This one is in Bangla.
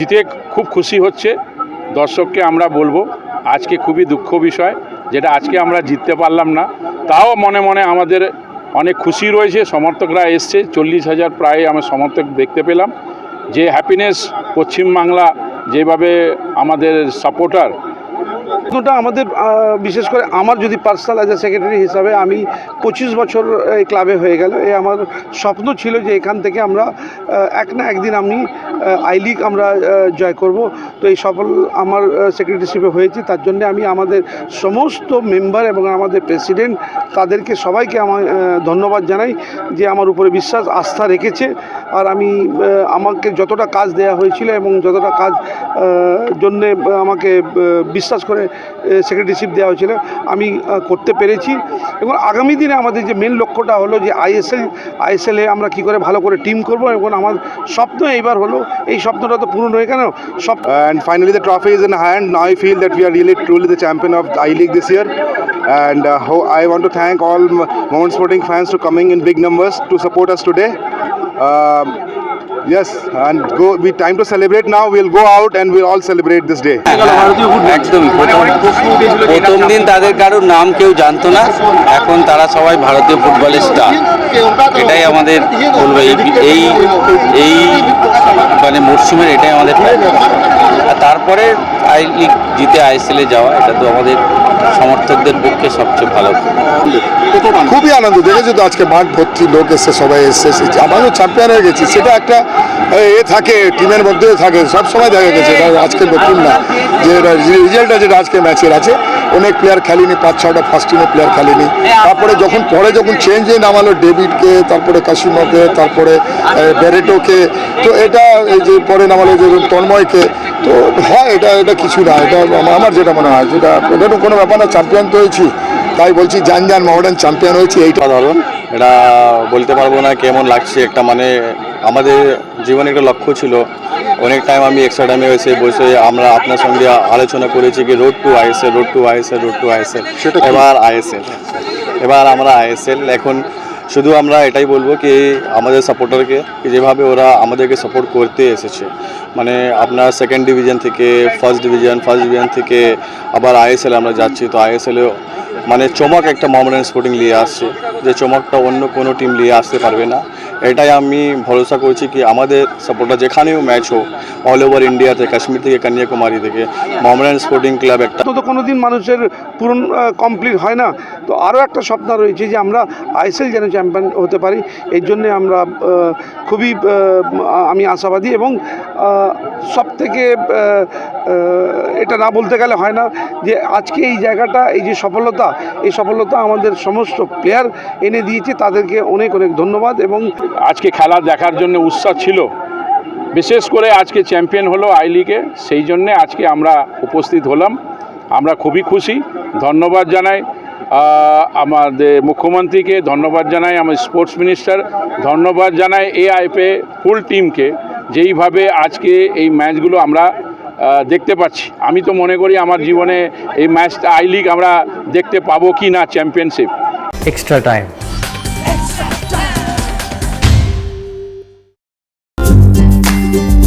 জিতে খুব খুশি হচ্ছে। দর্শককে আমরা বলব, আজকে খুবই দুঃখ বিষয়, যেটা আজকে আমরা জিততে পারলাম না। তাও মনে মনে আমাদের অনেক খুশি রয়েছে, সমর্থকরা এসছে, চল্লিশ হাজার প্রায় আমি সমর্থক দেখতে পেলাম। যে হ্যাপিনেস পশ্চিমবাংলা যেভাবে আমাদের সাপোর্টার প্রশ্নটা আমাদের বিশেষ করে আমার যদি পার্সোনাল অ্যাজ এ সেক্রেটারি হিসাবে আমি পঁচিশ বছর এই ক্লাবে হয়ে গেল, এ আমার স্বপ্ন ছিল যে এখান থেকে আমরা এক না একদিন আমি আই লিগ আমরা জয় করব। তো এই সফল আমার সেক্রেটারিশিপে হয়েছে। তার জন্য আমি আমাদের সমস্ত মেম্বার এবং আমাদের প্রেসিডেন্ট তাদেরকে সবাইকে আমার ধন্যবাদ জানাই যে আমার উপরে বিশ্বাস, আস্থা রেখেছে। আর আমি আমাকে যতটা কাজ দেওয়া হয়েছিল এবং যতটা কাজ জন্যে আমাকে বিশ্বাস করে সেক্রেটারিশিপ দেওয়া হয়েছিল। আমি করতে পেরেছি। এবং আগামী দিনে আমাদের যে মেন লক্ষ্যটা হলো যে আইএসএল আইএসএলে আমরা কি করে ভালো করে টিম করব এবং আমার স্বপ্ন এইবার হলো, এই স্বপ্নটা তো পূরণ হয়ে কেন? সব and finally the trophy is in hand I feel that we are really truly the champion of I league this year and হো I want to thank all Mohan sporting fans to coming in big numbers to support us today yes, and go. We time to celebrate now. We'll go out and we'll all celebrate this day. একদম প্রথম দিন তাদের কারোর নাম কেউ জানতো না এখন তারা সবাই ভারতীয় ফুটবলের স্টার এটাই আমাদের বলব এই এই মানে মরশুমের এটাই আমাদের। আর তারপরে আই লিগ জিতে আইএসএলে যাওয়া এটা তো আমাদের সমর্থকদের পক্ষে সবচেয়ে ভালো। খুবই আনন্দ। দেখেছ তো আজকে মাঠ ভর্তি লোক এসছে সবাই এসছে। আমরাও চ্যাম্পিয়ন হয়ে গেছি। সেটা একটা এ, থাকে টিমের মধ্যে থাকে। সব সময় দেখা গেছে আজকে নতুন না। যে রেজাল্টটা যেটা আজকে ম্যাচের আছে। অনেক প্লেয়ার খেলেনি পাঁচ ছটা ফার্স্ট টিমের প্লেয়ার খেলেনি। তারপরে যখন পরে যখন চেঞ্জ হয়ে নামালো ডেভিডকে তারপরে কাশিমকে তারপরে ব্যারেটোকে তো এটা এই যে পরে নামালো যে তন্ময়কে তো হয় এটা এটা কিছু না এটা আমার- যেটা মনে হয় যেটা এটা কোনো ব্যাপার না চ্যাম্পিয়ন তো হয়েছি তাই বলছি জান জান মডার্ন চ্যাম্পিয়ন হয়েছি এইটা ধরুন এটা বলতে পারব না কেমন লাগছে একটা মানে আমাদের জীবনে একটা লক্ষ্য ছিল অনেক টাইম আমি এক্সট্রা টাইমে এসে বসে আমরা আপনার সঙ্গে আলোচনা করেছি কি road to ISL road to ISL road to ISL সেটা এবার আইএসএল এবার আমরা আইএসএল এখন শুধু আমরা এটাই বলব কি আমাদের সাপোর্টারকে যেভাবে ওরা আমাদেরকে সাপোর্ট করতে এসেছে। মানে আপনার সেকেন্ড ডিভিজন থেকে ফার্স্ট ডিভিজন ফার্স্ট ডিভিজন থেকে আবার আইএসএল আমরা যাচ্ছি। তো আইএসএলে মানে চমক একটা মোহামেডান স্পোর্টিং নিয়ে আসছে। যে চমকটা অন্য কোনো টিম নিয়ে আসতে পারবে না। এটাই আমি ভরসা করছি কি আমাদের সাপোর্টার যেখানেও ম্যাচ হোক অল ওভার ইন্ডিয়াতে কাশ্মীর থেকে, কন্যাকুমারী থেকে মোহামেডান স্পোর্টিং ক্লাব একটা। তো তো কোনো দিন মানুষের পূরণ কমপ্লিট হয় না। তো আরও একটা স্বপ্ন রয়েছে যে আমরা আইএসএল যেন চ্যাম্পিয়ন হতে পারি, এর জন্যে আমরা খুবই আমি আশাবাদী এবং সব থেকে এটা না বলতে গেলে হয় না যে আজকে এই জায়গাটা, এই যে সফলতা, এই সফলতা আমাদের সমস্ত প্লেয়ার এনে দিয়েছে, তাদেরকে অনেক অনেক ধন্যবাদ এবং আজকে খেলা দেখার জন্য উৎসাহ ছিল। বিশেষ করে আজকে চ্যাম্পিয়ন হলো আই লিগে, সেই জন্যে আজকে আমরা উপস্থিত হলাম। আমরা খুবই খুশি। ধন্যবাদ জানাই আমাদের মুখ্যমন্ত্রীকে, ধন্যবাদ জানাই আমার স্পোর্টস মিনিস্টার, ধন্যবাদ জানাই এআইপে ফুল টিমকে, যেইভাবে আজকে এই ম্যাচগুলো আমরা দেখতে পাচ্ছি। আমি তো মনে করি আমার জীবনে এই ম্যাচটা আই লিগ আমরা দেখতে পাবো কি না championship. Extra time.